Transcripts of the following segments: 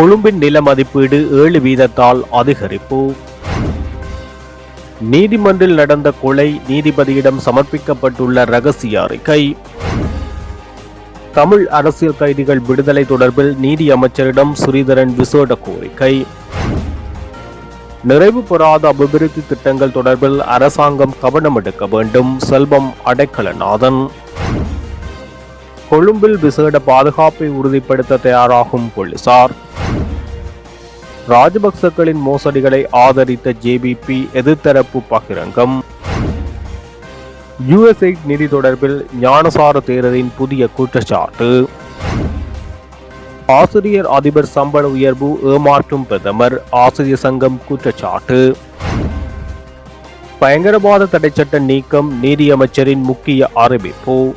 கொழும்பின் நில மதிப்பீடு ஏழு வீதத்தால் அதிகரிப்பு. நீதிமன்றில் நடந்த கொலை நீதிபதியிடம் சமர்ப்பிக்கப்பட்டுள்ள ரகசிய அறிக்கை. தமிழ் அரசியல் கைதிகள் விடுதலை தொடர்பில் நீதி அமைச்சரிடம் ஸ்ரீதரன் விசேட கோரிக்கை. நிறைவு பெறாத அபிவிருத்தி திட்டங்கள் தொடர்பில் அரசாங்கம் கவனம் எடுக்க வேண்டும். செல்வம் அடைக்கலநாதன். கொழும்பில் விசேட பாதுகாப்பை உறுதிப்படுத்த தயாராகும் போலீசார். ராஜபக்சக்களின் மோசடிகளை ஆதரித்த ஜேபிபி எதிர்த்தரப்பு பகிரங்கம். யுஎஸ்ஐ நிதி தொடர்பில் ஞானசார தேரரின் புதிய குற்றச்சாட்டு. ஆசிரியர் அதிபர் சம்பள உயர்வு ஏமாற்றும் பிரதமர் ஆசிரியர் சங்கம் குற்றச்சாட்டு. பயங்கரவாத தடைச்சட்ட நீக்கம் நீதியமைச்சரின் முக்கிய அறிவிப்பு.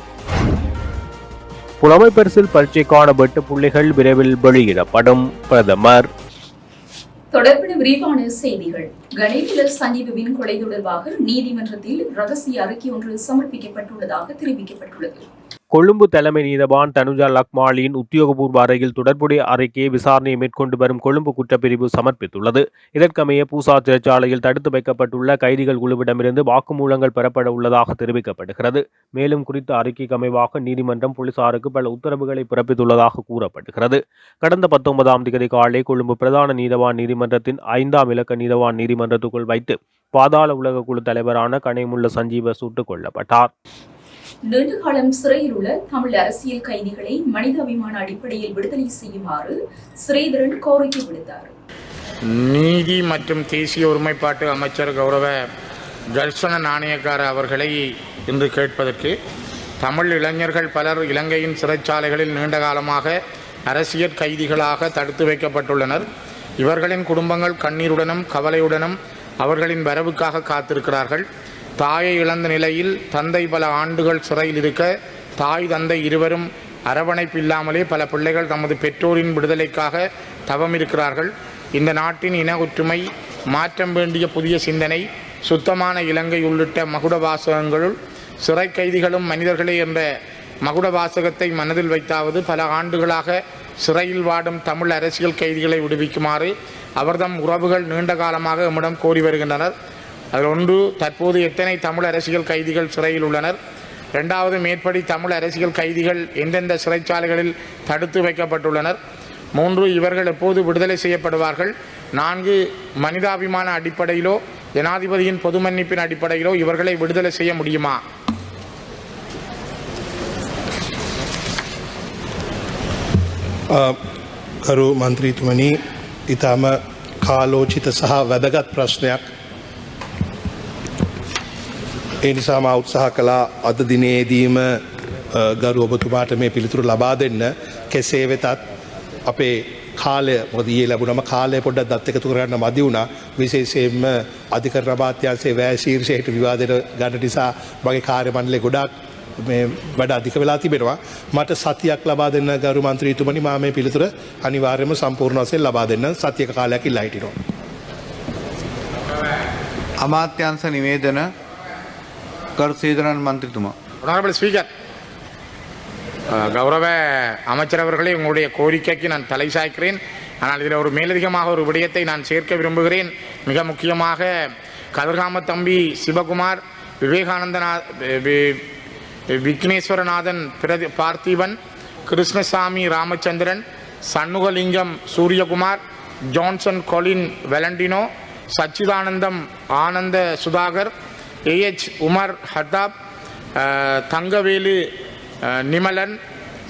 புலமை பரிசில் பரீட்சைக்கான வெட்டு புள்ளிகள் விரைவில் வெளியிடப்படும் பிரதமர். தொடர்புட விரிவான செய்திகள். கணேவில சஞ்சீவின் கொலை தொடர்பாக நீதிமன்றத்தில் ரகசிய அறிக்கை ஒன்று சமர்ப்பிக்கப்பட்டுள்ளதாக தெரிவிக்கப்பட்டுள்ளது. கொழும்பு தலைமை நீதவான் தனுஜா லக்மாலியின் உத்தியோகபூர்வ அறையில் தொடர்புடைய அறிக்கையை விசாரணையை மேற்கொண்டு வரும் கொழும்பு குற்றப்பிரிவு சமர்ப்பித்துள்ளது. இதற்கமைய பூசா சிறைச்சாலையில் தடுத்து வைக்கப்பட்டுள்ள கைதிகள் குழுவிடமிருந்து வாக்குமூலங்கள் பெறப்பட உள்ளதாக தெரிவிக்கப்படுகிறது. மேலும் குறித்த அறிக்கைக்கு அமைவாக நீதிமன்றம் போலீசாருக்கு பல உத்தரவுகளை பிறப்பித்துள்ளதாக கூறப்படுகிறது. கடந்த பத்தொன்பதாம் தேதி காலை கொழும்பு பிரதான நீதவான் நீதிமன்றத்தின் ஐந்தாம் இலக்க நீதவான் நீதிமன்றத்துக்குள் வைத்து பாதாள உலக குழு தலைவரான கனைமுள்ள சஞ்சீவ சுட்டுக் கொல்லப்பட்டார். நீண்ட காலம் சிறையில் உள்ள தமிழ் அரசியல் கைதிகளை மனிதாபிமான அடிப்படையில் விடுதலை செய்யுமாறு ஸ்ரீதரன் கோரிக்கை விடுத்தார். நீதி மற்றும் தேசிய ஒருமைப்பாட்டு அமைச்சர் கௌரவ தர்சன நாணயக்கார அவர்களை இன்று கேட்பதற்கு தமிழ் இளைஞர்கள் பலர் இலங்கையின் சிறைச்சாலைகளில் நீண்ட காலமாக அரசியல் கைதிகளாக தடுத்து வைக்கப்பட்டுள்ளனர். இவர்களின் குடும்பங்கள் கண்ணீருடனும் கவலையுடனும் அவர்களின் வரவுக்காக காத்திருக்கிறார்கள். தாயை இழந்த நிலையில் தந்தை பல ஆண்டுகள் சிறையில் இருக்க தாய் தந்தை இருவரும் அரவணைப்பு இல்லாமலே பல பிள்ளைகள் தமது பெற்றோரின் விடுதலைக்காக தவம் இருக்கிறார்கள். இந்த நாட்டின் இன ஒற்றுமை மாற்றம் வேண்டிய புதிய சிந்தனை சுத்தமான இலங்கை உள்ளிட்ட மகுட வாசகங்களுள் சிறை கைதிகளும் மனிதர்களே என்ற மகுட வாசகத்தை மனதில் வைத்தாவது பல ஆண்டுகளாக சிறையில் வாடும் தமிழ் அரசியல் கைதிகளை விடுவிக்குமாறு அவர்தம் உறவுகள் நீண்ட காலமாக எம்மிடம் கோரி வருகின்றனர். அதில் ஒன்று தற்போது எத்தனை தமிழ் அரசியல் கைதிகள் சிறையில் உள்ளனர் இரண்டாவது மேற்படி தமிழ் அரசியல் கைதிகள் எந்தெந்த சிறைச்சாலைகளில் தடுத்து வைக்கப்பட்டுள்ளனர் மூன்று இவர்கள் எப்போது விடுதலை செய்யப்படுவார்கள் நான்கு மனிதாபிமான அடிப்படையிலோ ஜனாதிபதியின் பொது மன்னிப்பின் அடிப்படையிலோ இவர்களை விடுதலை செய்ய முடியுமா ගරු මන්ත්‍රීතුමනි ඉතාම කාලෝචිත සහ වැදගත් ප්‍රශ්නයක් ඒ නිසා මා උත්සාහ කලා අද දිනේදීම අ, ගරු ඔබතුමාට මේ පිළිතුරු ලබා දෙන්න. කෙසේ වෙතත් අපේ කාලය මොදයේ ලැබුණම කාලය පොඩ්ඩක් දත් එකතු කරන්න මදි වුණා. විශේෂයෙන්ම අධිකරණ අමාත්‍යංශයේ වැය ශීර්ෂයට විවාදයට ගන්න නිසා මගේ කාර්ය මණ්ඩලය ගොඩාක් මේ වැඩ අධික වෙලා තිබෙනවා. මට සතියක් ලබා දෙන්න ගරු මන්ත්‍රීතුමනි මා මේ පිළිතුර අනිවාර්යයෙන්ම සම්පූර්ණ වශයෙන් ලබා දෙන්න සතියක කාලයක් ඉල්ලා හිටිනවා. අමාත්‍යංශ නිවේදන கருசீதரன் ಸೀದರನ್ ಮಂತ್ರಿತ್ವ ஒனாரபிள் ஸ்பீக்கர். கௌரவ அமைச்சர் அவர்களை உங்களுடைய கோரிக்கைக்கு நான் தலை சாய்க்கிறேன். ஆனால் இதில் ஒரு மேலதிகமாக ஒரு விடயத்தை நான் சேர்க்க விரும்புகிறேன். மிக முக்கியமாக கதிர்காம தம்பி சிவகுமார் விவேகானந்தநா விக்னேஸ்வரநாதன் பிரதி Parthiban Krishnasamy Ramachandran Shanmugalingam Suriyakumar Johnson Colin Valentino Sachithanandam Anantha Sudhakar AH Umar Hattab Thangavelu Nimalan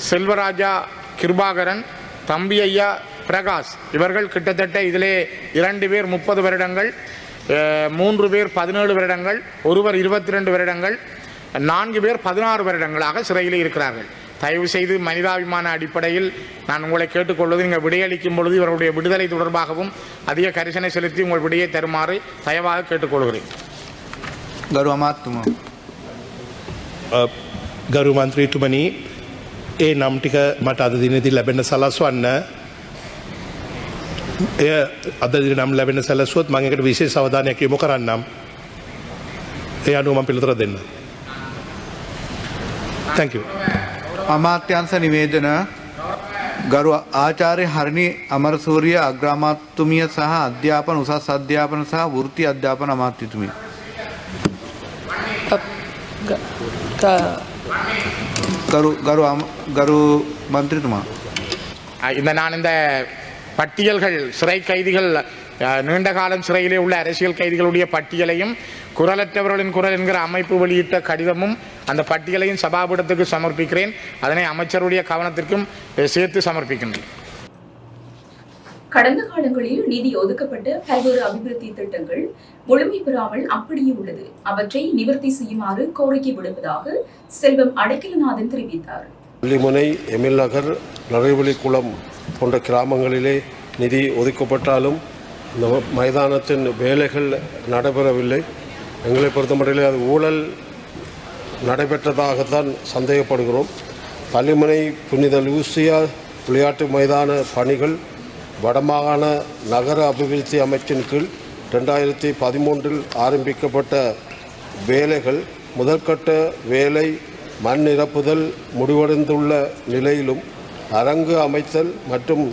Selvaraja Kirubakaran தம்பி ஐயா பிரகாஷ். இவர்கள் கிட்டத்தட்ட இதிலே இரண்டு பேர் முப்பது வருடங்கள் மூன்று பேர் பதினேழு வருடங்கள் ஒருவர் இருபத்தி ரெண்டு வருடங்கள் நான்கு பேர் பதினாறு வருடங்களாக சிறையில் இருக்கிறார்கள். தயவு செய்து மனிதாபிமான அடிப்படையில் நான் உங்களை கேட்டுக்கொள்வது நீங்கள் விடையளிக்கும் பொழுது இவருடைய விடுதலை தொடர்பாகவும் அதிக கரிசனை செலுத்தி உங்கள் விடையை தருமாறு தயவாக கேட்டுக்கொள்கிறேன். ගරු අමාත්තුමා. ගරු මන්ත්‍රීතුමනි ඒ නම් ටික මට අද දිනදී ලැබෙන සලස්වන්න එය අද නම් ලැබෙන සැලසුවොත් මං එකට විශේෂ අවධානයක් යොමු කරන්නම් ඒ අනුව මම පිළිතුර දෙන්න තැංක අමාත්‍යංශ නිවේදන ගරු ආචාර්ය හරිණි අමරසූරිය අග්‍රාමාත්තුමිය සහ අධ්‍යාපන උසස් අධ්‍යාපන සහ වෘත්ති අධ්‍යාපන අමාත්‍යතුමිය. கரு கரு கரு மந்திரிமா இந்த நான் இந்த பட்டியல்கள் சிறை கைதிகள் நீண்ட காலம் சிறையிலே உள்ள அரசியல் கைதிகளுடைய பட்டியலையும் குரலற்றவர்களின் குரல் என்கிற அமைப்பு வெளியிட்ட கடிதமும் அந்த பட்டியலையும் சபாபீடத்துக்கு சமர்ப்பிக்கிறேன். அதனை அமைச்சருடைய கவனத்திற்கும் சேர்த்து சமர்ப்பிக்கின்றேன். கடந்த காலங்களில் நிதி ஒதுக்கப்பட்ட பல்வேறு அபிவிருத்தி திட்டங்கள் முழுமை பெறாமல் அப்படியே உள்ளது. அவற்றை நிவர்த்தி செய்யுமாறு கோரிக்கை விடுவதாக செல்வம் அடைக்கலநாதன் தெரிவித்தார். பள்ளிமுனை எமில் நகர் நரைவெளிக்குளம் போன்ற கிராமங்களிலே நிதி ஒதுக்கப்பட்டாலும் இந்த மைதானத்தின் வேலைகள் நடைபெறவில்லை. எங்களை பொறுத்தமட்டிலே அது ஊழல் நடைபெற்றதாகத்தான் சந்தேகப்படுகிறோம். பள்ளிமனை புனித லூசியா விளையாட்டு மைதான பணிகள் வடமாகாண நகர அபிவிருத்தி அமைச்சின் கீழ் ரெண்டாயிரத்தி பதிமூன்றில் ஆரம்பிக்கப்பட்ட வேலைகள் முதற்கட்ட வேலை மண் நிரப்புதல் முடிவடைந்துள்ள நிலையிலும் அரங்கு அமைத்தல் மற்றும்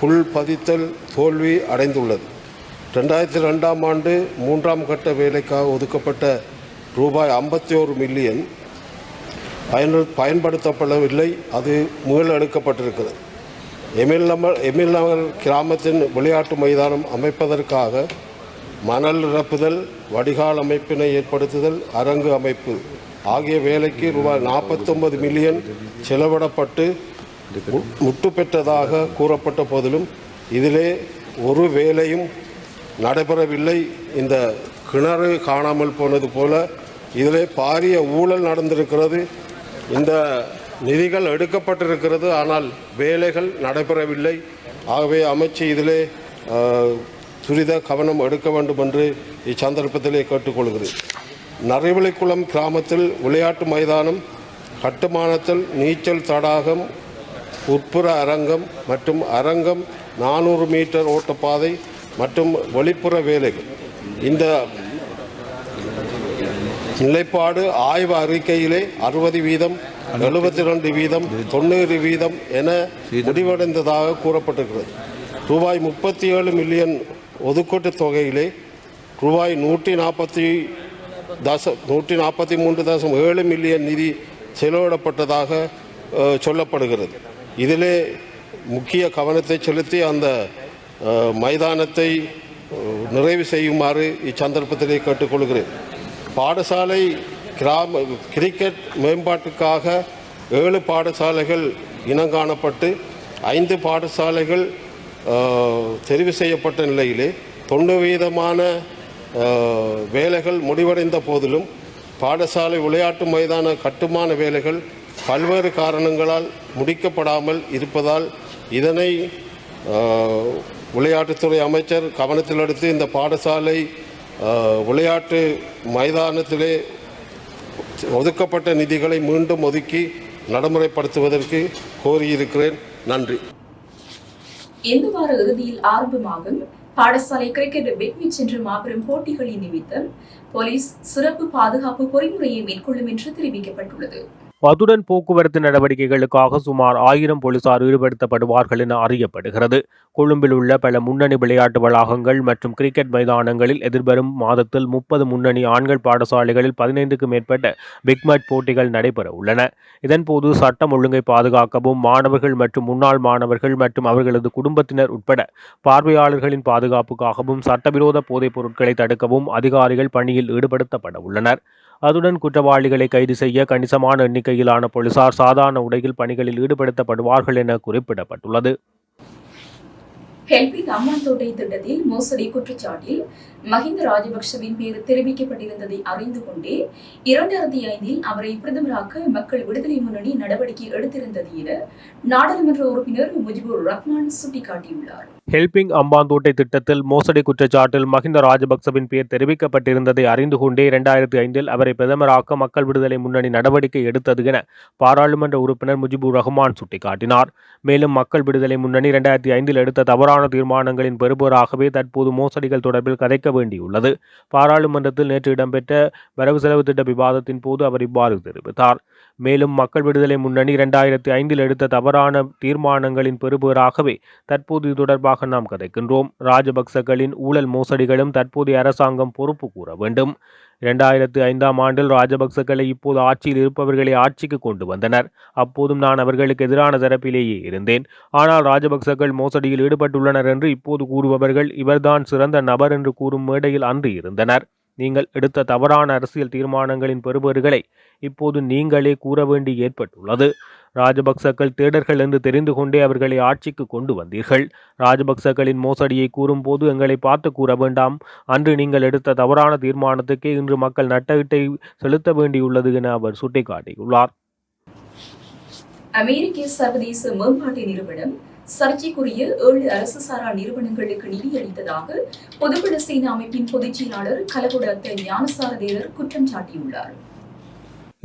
புல் பதித்தல் தோல்வி அடைந்துள்ளது. ரெண்டாயிரத்தி ரெண்டாம் ஆண்டு மூன்றாம் கட்ட வேலைக்காக ஒதுக்கப்பட்ட ரூபாய் ஐம்பத்தி ஒரு மில்லியன் பயன் பயன்படுத்தப்படவில்லை. அது மீளெடுக்கப்பட்டிருக்கிறது எமில் நகர் எமில் நகர் கிராமத்தின் விளையாட்டு மைதானம் அமைப்பதற்காக மணல் நிரப்புதல் வடிகால் அமைப்பினை ஏற்படுத்துதல் அரங்கு அமைப்பு ஆகிய வேலைக்கு ரூபாய் நாற்பத்தொன்பது மில்லியன் செலவிடப்பட்டு மு- பெற்றதாக கூறப்பட்ட போதிலும் இதிலே ஒரு வேலையும் நடைபெறவில்லை. இந்த கிணறு காணாமல் போனது போல இதிலே பாரிய ஊழல் நடந்திருக்கிறது. இந்த நிதிகள் எடுக்கப்பட்டிருக்கிறது ஆனால் வேலைகள் நடைபெறவில்லை. ஆகவே அமைச்சு இதிலே துரித கவனம் எடுக்க வேண்டும் என்று இச்சந்தர்ப்பத்திலே கேட்டுக்கொள்கிறேன். நரைவிளைக்குளம் கிராமத்தில் விளையாட்டு மைதானம் கட்டுமானத்தில் நீச்சல் தடாகம் உட்புற அரங்கம் மற்றும் அரங்கம் நானூறு மீட்டர் ஓட்டப்பாதை மற்றும் வெளிப்புற வேலைகள். இந்த நிலைப்பாடு ஆய்வு அறிக்கையிலே அறுபது வீதம் எழுபத்தி ரெண்டு வீதம் தொண்ணூறு வீதம் என முடிவடைந்ததாக கூறப்பட்டிருக்கிறது. ரூபாய் முப்பத்தி ஏழு மில்லியன் ஒதுக்கீட்டு தொகையிலே ரூபாய் நூற்றி நாற்பத்தி தச நூற்றி நாற்பத்தி மூன்று தசம் ஏழு மில்லியன் நிதி செலவிடப்பட்டதாக சொல்லப்படுகிறது. இதிலே முக்கிய கவனத்தை செலுத்தி அந்த மைதானத்தை நிறைவு செய்யுமாறு இச்சந்தர்ப்பத்திலே கேட்டுக்கொள்கிறேன். பாடசாலை கிராம கிரிக்கெட் மேம்பாட்டுக்காக ஏழு பாடசாலைகள் இனங்காணப்பட்டு ஐந்து பாடசாலைகள் தெரிவு செய்யப்பட்ட நிலையிலே தொண்ணூறு வீதமான வேலைகள் முடிவடைந்த போதிலும் பாடசாலை விளையாட்டு மைதான கட்டுமான வேலைகள் பல்வேறு காரணங்களால் முடிக்கப்படாமல் இருப்பதால் இதனை விளையாட்டுத்துறை அமைச்சர் கவனத்தில் எடுத்து இந்த பாடசாலை விளையாட்டு மைதானத்திலே ஒதுக்கப்பட்ட நிதிகளை மீண்டும் ஒதுக்கி நடைமுறைப்படுத்துவதற்கு கோரியிருக்கிறேன். நன்றி. இந்த வார இறுதியில் ஆரம்பமாகும். பாடசாலை கிரிக்கெட் பிக்விச் என்ற மாபெரும் போட்டிகளின் நிமித்தம் போலீஸ் சிறப்பு பாதுகாப்பு பொறிமுறையை மேற்கொள்ளும் என்று தெரிவிக்கப்பட்டுள்ளது. அத்துடன் போக்குவரத்து நடவடிக்கைகளுக்காக சுமார் ஆயிரம் போலீசார் ஈடுபடுத்தப்படுவார்கள் என அறியப்படுகிறது. கொழும்பில் உள்ள பல முன்னணி விளையாட்டு வளாகங்கள் மற்றும் கிரிக்கெட் மைதானங்களில் எதிர்வரும் மாதத்தில் முப்பது முன்னணி ஆண்கள் பாடசாலைகளில் பதினைந்துக்கும் மேற்பட்ட பிக்மேட் போட்டிகள் நடைபெற உள்ளன. இதன்போது சட்டம் ஒழுங்கை பாதுகாக்கவும் மாணவர்கள் மற்றும் முன்னாள் மாணவர்கள் மற்றும் அவர்களது குடும்பத்தினர் உட்பட பார்வையாளர்களின் பாதுகாப்புக்காகவும் சட்டவிரோத போதைப் பொருட்களை தடுக்கவும் அதிகாரிகள் பணியில் ஈடுபடுத்தப்பட உள்ளனர். அதுடன் குற்றவாளிகளை கைது செய்ய கணிசமான எண்ணிக்கையிலான போலீசார் சாதாரண உடையில் பணிகளில் ஈடுபடுத்தப்படுவார்கள் என குறிப்பிடப்பட்டுள்ளது. ஹெல்பிங் அம்மாந்தோட்டை திட்டத்தில் மோசடி குற்றச்சாட்டில் மஹிந்த ராஜபக்சவின் பேர் தெரிவிக்கப்பட்டிருந்ததை அறிந்து கொண்டே இரண்டாயிரத்தி ஐந்தில் அவரை பிரதமராக்க மக்கள் விடுதலை முன்னணி நடவடிக்கை எடுத்திருந்தது என நாடாளுமன்ற உறுப்பினர் முஜிபுர் ரஹ்மான் சுட்டிக்காட்டியுள்ளார். ஹெல்பிங் அம்பாந்தோட்டை திட்டத்தில் மோசடி குற்றச்சாட்டில் மஹிந்த ராஜபக்சவின் பெயர் தெரிவிக்கப்பட்டிருந்ததை அறிந்து கொண்டே இரண்டாயிரத்தி ஐந்தில் அவரை பிரதமராக்க மக்கள் விடுதலை முன்னணி நடவடிக்கை எடுத்தது என பாராளுமன்ற உறுப்பினர் முஜிபுர் ரஹ்மான் சுட்டிக்காட்டினார். மேலும் மக்கள் விடுதலை முன்னணி இரண்டாயிரத்தி ஐந்தில் எடுத்த தவறான தீர்மானங்களின் பெறுபவராகவே தற்போது மோசடிகள் தொடர்பில் கதைக்க வேண்டியுள்ளது. பாராளுமன்றத்தில் நேற்று இடம்பெற்ற வரவு செலவு திட்ட விவாதத்தின் போது அவர் இவ்வாறு தெரிவித்தார். மேலும் மக்கள் விடுதலை முன்னணி இரண்டாயிரத்தி ஐந்தில் எடுத்த தவறான தீர்மானங்களின் பெறுபவராகவே தற்போது இது தொடர்பாக நாம் கதைக்கின்றோம். ராஜபக்சகளின் ஊழல் மோசடிகளும் தற்போதைய அரசாங்கம் பொறுப்பு கூற வேண்டும். இரண்டாயிரத்து ஐந்தாம் ஆண்டில் ராஜபக்சக்களை இப்போது ஆட்சியில் இருப்பவர்களை ஆட்சிக்கு கொண்டு வந்தனர். அப்போதும் நான் அவர்களுக்கு எதிரான தரப்பிலேயே இருந்தேன். ஆனால் ராஜபக்சக்கள் மோசடியில் ஈடுபட்டுள்ளனர் என்று இப்போது கூறுபவர்கள் இவர்தான் சிறந்த நபர் என்று கூறும் மேடையில் அன்று இருந்தனர். நீங்கள் எடுத்த தவறான அரசியல் தீர்மானங்களின் பெறுபவர்களை இப்போது நீங்களே கூற வேண்டி ஏற்பட்டுள்ளது. ராஜபக்சக்கள் தேடர்கள் என்று தெரிந்து கொண்டே அவர்களை ஆட்சிக்கு கொண்டு வந்தீர்கள். ராஜபக்சக்களின் மோசடியை கூறும்போது எங்களை பார்த்து கூற வேண்டாம். அன்று நீங்கள் எடுத்த தவறான தீர்மானத்துக்கே இன்று மக்கள் நட்டகிட்டை செலுத்த வேண்டியுள்ளது என அவர் சுட்டிக்காட்டியுள்ளார். அமெரிக்க சர்வதேச மேம்பாட்டு நிறுவனம் சர்ச்சைக்குரிய ஏழு அரசு சாரா நிறுவனங்களுக்கு நிதியளித்ததாக பொதுபல சேனா அமைப்பின் பொதுச் செயலாளர் கலகுடத்த ஞானசார தேரர் குற்றம் சாட்டியுள்ளார்.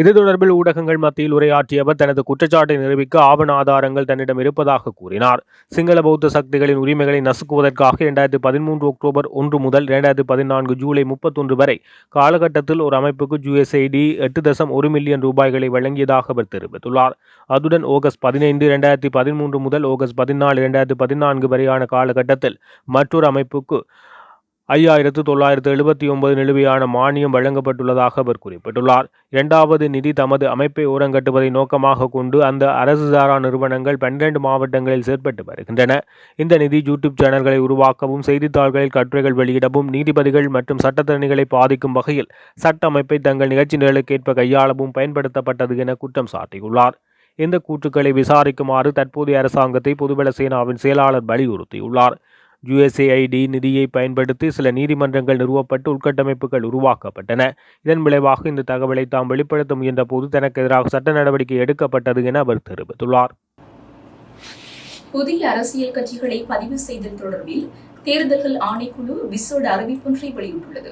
இது தொடர்பில் ஊடகங்கள் மத்தியில் உரையாற்றிய அவர் தனது குற்றச்சாட்டை நிரூபிக்க ஆவண ஆதாரங்கள் தன்னிடம் இருப்பதாக கூறினார். சிங்கள பௌத்த சக்திகளின் உரிமைகளை நசுக்குவதற்காக இரண்டாயிரத்தி பதிமூன்று அக்டோபர் ஒன்று முதல் இரண்டாயிரத்தி பதினான்கு ஜூலை முப்பத்தொன்று வரை காலகட்டத்தில் ஒரு அமைப்புக்கு ஜூஎஸ்ஐடி எட்டு தசம் ஒரு மில்லியன் ரூபாய்களை வழங்கியதாக அவர் தெரிவித்துள்ளார். அதுடன் ஆகஸ்ட் பதினைந்து இரண்டாயிரத்தி பதிமூன்று முதல் ஆகஸ்ட் பதினாலு இரண்டாயிரத்தி பதினான்கு வரையான காலகட்டத்தில் மற்றொரு அமைப்புக்கு ஐயாயிரத்து தொள்ளாயிரத்து எழுபத்தி ஒன்பது நிலுவையான மானியம் வழங்கப்பட்டுள்ளதாக அவர் குறிப்பிட்டுள்ளார். இரண்டாவது நிதி தமது அமைப்பை ஓரங்கட்டுவதை நோக்கமாக கொண்டு அந்த அரசு சாரா நிறுவனங்கள் பன்னிரண்டு மாவட்டங்களில் செயற்பட்டு வருகின்றன. இந்த நிதி யூடியூப் சேனல்களை உருவாக்கவும் செய்தித்தாள்களில் கட்டுரைகள் வெளியிடவும் நீதிபதிகள் மற்றும் சட்டத்தரணிகளை பாதிக்கும் வகையில் சட்ட அமைப்பை தங்கள் நிகழ்ச்சி நிரலுக்கேற்ப கையாளவும் பயன்படுத்தப்பட்டது என குற்றம் சாட்டியுள்ளார். இந்த கூற்றுக்களை விசாரிக்குமாறு தற்போதைய அரசாங்கத்தை பொதுபல சேனாவின் செயலாளர் வலியுறுத்தியுள்ளார். யுஎஸ்ஏஐடி நிதியை பயன்படுத்தி சில நீதிமன்றங்கள் நிறுவப்பட்டு உள்கட்டமைப்புகள் உருவாக்கப்பட்டன. இதன் விளைவாக இந்த தகவலை தாம் வெளிப்படுத்த முயன்ற போது தனக்கு எதிராக சட்ட நடவடிக்கை எடுக்கப்பட்டது என அவர் தெரிவித்துள்ளார். புதிய அரசியல் கட்சிகளை பதிவு செய்தல் தொடர்பில் தேர்தல்கள் ஆணைக்குழு விசோட அறிவிப்பொன்றை வெளியிட்டுள்ளது.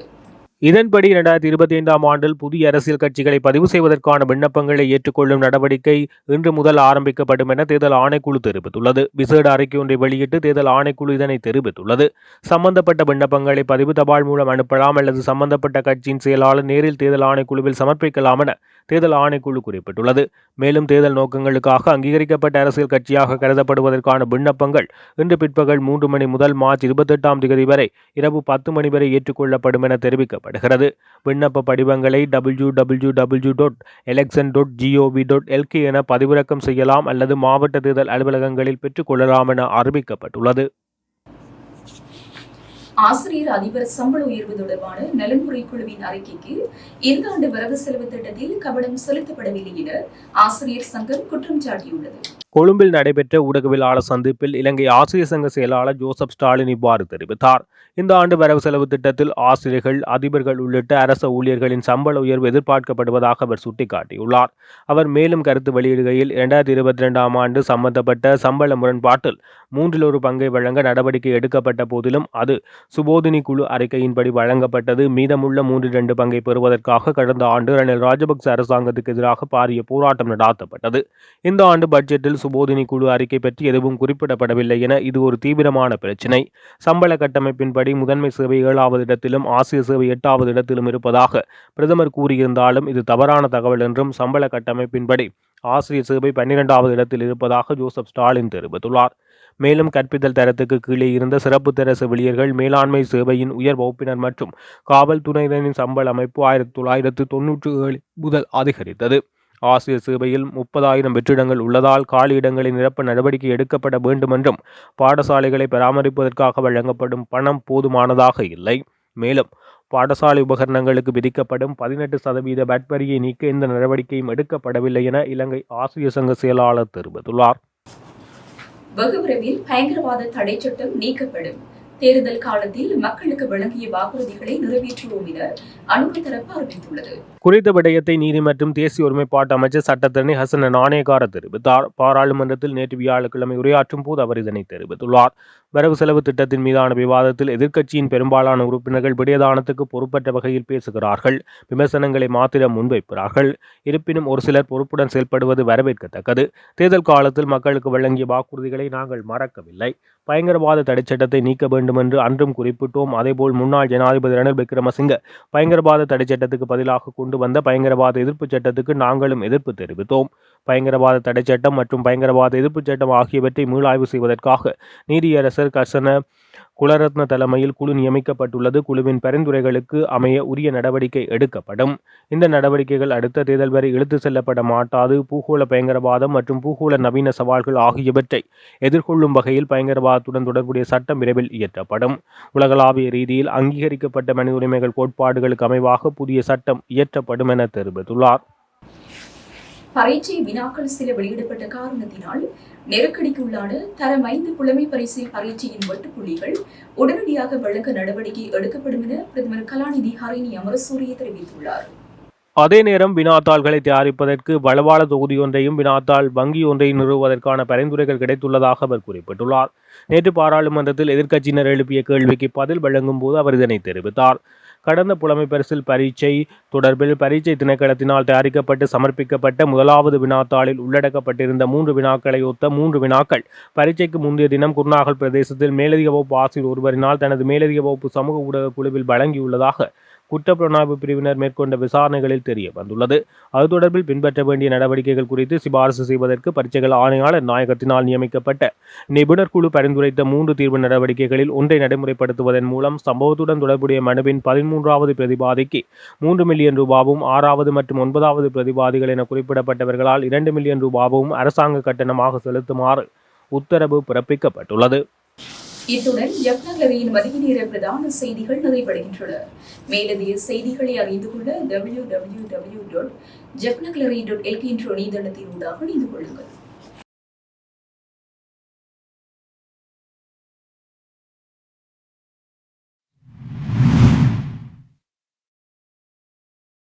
இதன்படி இரண்டாயிரத்தி இருபத்தி ஐந்தாம் ஆண்டில் புதிய அரசியல் கட்சிகளை பதிவு செய்வதற்கான விண்ணப்பங்களை ஏற்றுக்கொள்ளும் நடவடிக்கை இன்று முதல் ஆரம்பிக்கப்படும் என தேர்தல் ஆணைக்குழு தெரிவித்துள்ளது. விசேட அறிக்கை ஒன்றை வெளியிட்டு தேர்தல் ஆணைக்குழு இதனை தெரிவித்துள்ளது. சம்பந்தப்பட்ட விண்ணப்பங்களை பதிவு தபால் மூலம் அனுப்பலாம் அல்லது சம்பந்தப்பட்ட கட்சியின் செயலாளர் நேரில் தேர்தல் ஆணைக்குழுவில் சமர்ப்பிக்கலாம் என தேர்தல் ஆணைக்குழு குறிப்பிட்டுள்ளது. மேலும் தேர்தல் நோக்கங்களுக்காக அங்கீகரிக்கப்பட்ட அரசியல் கட்சியாக கருதப்படுவதற்கான விண்ணப்பங்கள் இன்று பிற்பகல் மூன்று மணி முதல் மார்ச் இருபத்தெட்டாம் தேதி வரை இரவு பத்து மணி வரை ஏற்றுக்கொள்ளப்படும் என தெரிவிக்கப்படுகிறது. விண்ணப்ப படிவங்களை W W W dot election dot G O V dot LK என பதிவிறக்கம் செய்யலாம் அல்லது மாவட்ட தேர்தல் அலுவலகங்களில் பெற்றுக்கொள்ளலாம் என அறிவிக்கப்பட்டுள்ளது. ஆசிரியர் அதிபர் சம்பள உயர்வு தொடர்பான நலன்முறை குழுவின் அறிக்கைக்கு இந்த ஆண்டு வரவு செலவு திட்டத்தில் கவனம் செலுத்தப்படவில்லை என ஆசிரியர் சங்கம் குற்றம் சாட்டியுள்ளது. கொழும்பில் நடைபெற்ற ஊடகவியலாளர் சந்திப்பில் இலங்கை ஆசிரியர் சங்க செயலாளர் ஜோசப் ஸ்டாலின் இவ்வாறு தெரிவித்தார். இந்த ஆண்டு வரவு செலவு திட்டத்தில் ஆசிரியர்கள் அதிபர்கள் உள்ளிட்ட அரச ஊழியர்களின் சம்பள உயர்வு எதிர்பார்க்கப்படுவதாக அவர் சுட்டிக்காட்டியுள்ளார். அவர் மேலும் கருத்து வெளியிடுகையில் இரண்டாயிரத்தி இருபத்தி ரெண்டாம் ஆண்டு சம்பந்தப்பட்ட சம்பள முரண்பாட்டில் மூன்றில் ஒரு பங்கை வழங்க நடவடிக்கை எடுக்கப்பட்ட போதிலும் அது சுபோதினி குழு அறிக்கையின்படி வழங்கப்பட்டது. மீதமுள்ள மூன்றில் இரண்டு பங்கை பெறுவதற்காக கடந்த ஆண்டு ரணில் ராஜபக்ச அரசாங்கத்துக்கு எதிராக பாரிய போராட்டம் நடாத்தப்பட்டது. இந்த ஆண்டு பட்ஜெட்டில் சுபோதினி குழு அறிக்கை பற்றி எதுவும் குறிப்பிடப்படவில்லை என இது ஒரு தீவிரமான பிரச்சினை. சம்பள கட்டமைப்பின்படி முதன்மை சேவை ஏழாவது இடத்திலும் ஆசிய சேவை எட்டாவது இடத்திலும் இருப்பதாக பிரதமர் கூறியிருந்தாலும் இது தவறான தகவல் என்றும் சம்பள கட்டமைப்பின்படி ஆசிரியர் சேவை பன்னிரெண்டாவது இடத்தில் இருப்பதாக ஜோசப் ஸ்டாலின் தெரிவித்துள்ளார். மேலும் கற்பித்தல் தரத்துக்கு கீழே இருந்த சிறப்பு தர செவிலியர்கள் மேலாண்மை சேவையின் உயர் வகுப்பினர் மற்றும் காவல்துறையினரின் சம்பள அமைப்பு ஆயிரத்தி தொள்ளாயிரத்து தொன்னூற்றி ஏழு முதல் அதிகரித்தது. ஆசிரியர் சேவையில் முப்பதாயிரம் வெற்றிடங்கள் உள்ளதால் காலி இடங்களை நிரப்ப நடவடிக்கை எடுக்கப்பட வேண்டுமென்றும் பாடசாலைகளை பராமரிப்பதற்காக வழங்கப்படும் பணம் போதுமானதாக இல்லை. மேலும் பாடசாலை உபகரணங்களுக்கு விதிக்கப்படும் பதினெட்டு சதவீத பேட்பரியை நீக்க இந்த நடவடிக்கையும் எடுக்கப்படவில்லை என இலங்கை ஆசிரியர் சங்க செயலாளர் தெரிவித்துள்ளார். வெகு பயங்கரவாத தடை சட்டம் நீக்கப்படும். தேர்தல் காலத்தில் மக்களுக்கு வழங்கிய வாக்குறுதிகளை நிறைவேற்றுவோம் என அனுமதி தரப்பு அறிவித்துள்ளது. குறித்த விடயத்தை நீதி மற்றும் தேசிய ஒருமைப்பாட்டு அமைச்சர் சட்டத்தரணி ஹசன நாணயக்கார தெரிவித்தார். பாராளுமன்றத்தில் நேற்று வியாழக்கிழமை உரையாற்றும் போது அவர் இதனை தெரிவித்துள்ளார். வரவு செலவு திட்டத்தின் மீதான விவாதத்தில் எதிர்க்கட்சியின் பெரும்பாலான உறுப்பினர்கள் விடயதானத்துக்கு பொறுப்பற்ற வகையில் பேசுகிறார்கள். விமர்சனங்களை மாத்திரம் முன்வைப்பார்கள் இருப்பினும் ஒரு சிலர் பொறுப்புடன் செயல்படுவது வரவேற்கத்தக்கது. தேர்தல் காலத்தில் மக்களுக்கு வழங்கிய வாக்குறுதிகளை நாங்கள் மறக்கவில்லை. பயங்கரவாத தடைச்சட்டத்தை நீக்க வேண்டும் என்று அன்றும் குறிப்பிட்டோம். அதேபோல் முன்னாள் ஜனாதிபதி ரணில் விக்ரமசிங்க பயங்கரவாத தடைச்சட்டத்துக்கு பதிலாக கொண்டு வந்த பயங்கரவாத எதிர்ப்பு சட்டத்துக்கு நாங்களும் எதிர்ப்பு தெரிவித்தோம். பயங்கரவாத தடைச்சட்டம் மற்றும் பயங்கரவாத எதிர்ப்புச் சட்டம் ஆகியவற்றை மீளாய்வு செய்வதற்காக நீதியரசர் கர்சன குலரத்ன தலைமையில் குழு நியமிக்கப்பட்டுள்ளது. குழுவின் பரிந்துரைகளுக்கு அமைய உரிய நடவடிக்கை எடுக்கப்படும். இந்த நடவடிக்கைகள் அடுத்த தேர்தல் வரை இழுத்து செல்லப்பட மாட்டாது. பூகோள பயங்கரவாதம் மற்றும் பூகோள நவீன சவால்கள் ஆகியவற்றை எதிர்கொள்ளும் வகையில் பயங்கரவாதத்துடன் தொடர்புடைய சட்டம் விரைவில் இயற்றப்படும். உலகளாவிய ரீதியில் அங்கீகரிக்கப்பட்ட மனித உரிமைகள் கோட்பாடுகளுக்கு அமைவாக புதிய சட்டம் இயற்றப்படும் என தெரிவித்துள்ளார். பரீட்சை வினாக்கள் சில வெளியிடப்பட்ட காரணத்தினால் நெருக்கடிக்கு உள்ளான தரம் ஐந்து புலமை பரிசு பரீட்சையின் வெட்டுப்புள்ளிகள் உடனடியாக வழங்க நடவடிக்கை எடுக்கப்படும் என பிரதமர் கலாநிதி ஹரிணி அமரசூரிய தெரிவித்துள்ளார். அதே நேரம் வினாத்தாள்களை தயாரிப்பதற்கு வளவாள தொகுதி ஒன்றையும் வினாத்தாள் வங்கி ஒன்றையும் நிறுவுவதற்கான பரிந்துரைகள் கிடைத்துள்ளதாக அவர் குறிப்பிட்டுள்ளார். நேற்று பாராளுமன்றத்தில் எதிர்க்கட்சியினர் எழுப்பிய கேள்விக்கு பதில் வழங்கும் போது அவர் இதனை தெரிவித்தார். கடந்த புலமை பரிசில் பரீட்சை தொடர்பில் பரீட்சை திணைக்களத்தினால் தயாரிக்கப்பட்டு சமர்ப்பிக்கப்பட்ட முதலாவது வினாத்தாளில் உள்ளடக்கப்பட்டிருந்த மூன்று வினாக்களை ஒத்த மூன்று வினாக்கள். பரீட்சைக்கு முந்தைய தினம் குருநாகல் பிரதேசத்தில் மேலதிக வகுப்பு ஆசிரியர் ஒருவரினால் தனது மேலதிக வகுப்பு சமூக ஊடக குழுவில் வழங்கியுள்ளதாக குற்றப்புலனாய்வு பிரிவினர் மேற்கொண்ட விசாரணைகளில் தெரிய வந்துள்ளது. அது தொடர்பில் பின்பற்ற வேண்டிய நடவடிக்கைகள் குறித்து சிபாரசு செய்வதற்கு பரீட்சைகள் ஆணையாளர் நாயகத்தினால் நியமிக்கப்பட்ட நிபுணர் குழு பரிந்துரைத்த மூன்று தீர்வு நடவடிக்கைகளில் ஒன்றை நடைமுறைப்படுத்துவதன் மூலம் சம்பவத்துடன் தொடர்புடைய மனுவின் பதிமூன்றாவது பிரதிபாதிக்கு மூன்று மில்லியன் ரூபாவும் ஆறாவது மற்றும் ஒன்பதாவது பிரதிபாதிகள் என குறிப்பிடப்பட்டவர்களால் இரண்டு மில்லியன் ரூபாவும் அரசாங்க கட்டணமாக செலுத்துமாறு உத்தரவு பிறப்பிக்கப்பட்டுள்ளது. இத்துடன் ஜப்னகரியின் மதிய நேர பிரதான செய்திகள் நிறைவடைகின்றன. மேலதிக செய்திகளை அறிந்து கொள்ள W W W dot Jaffna gallery dot LK என்ற இணையதளத்தின் ஊடாக இணைந்து கொள்ளுங்கள்.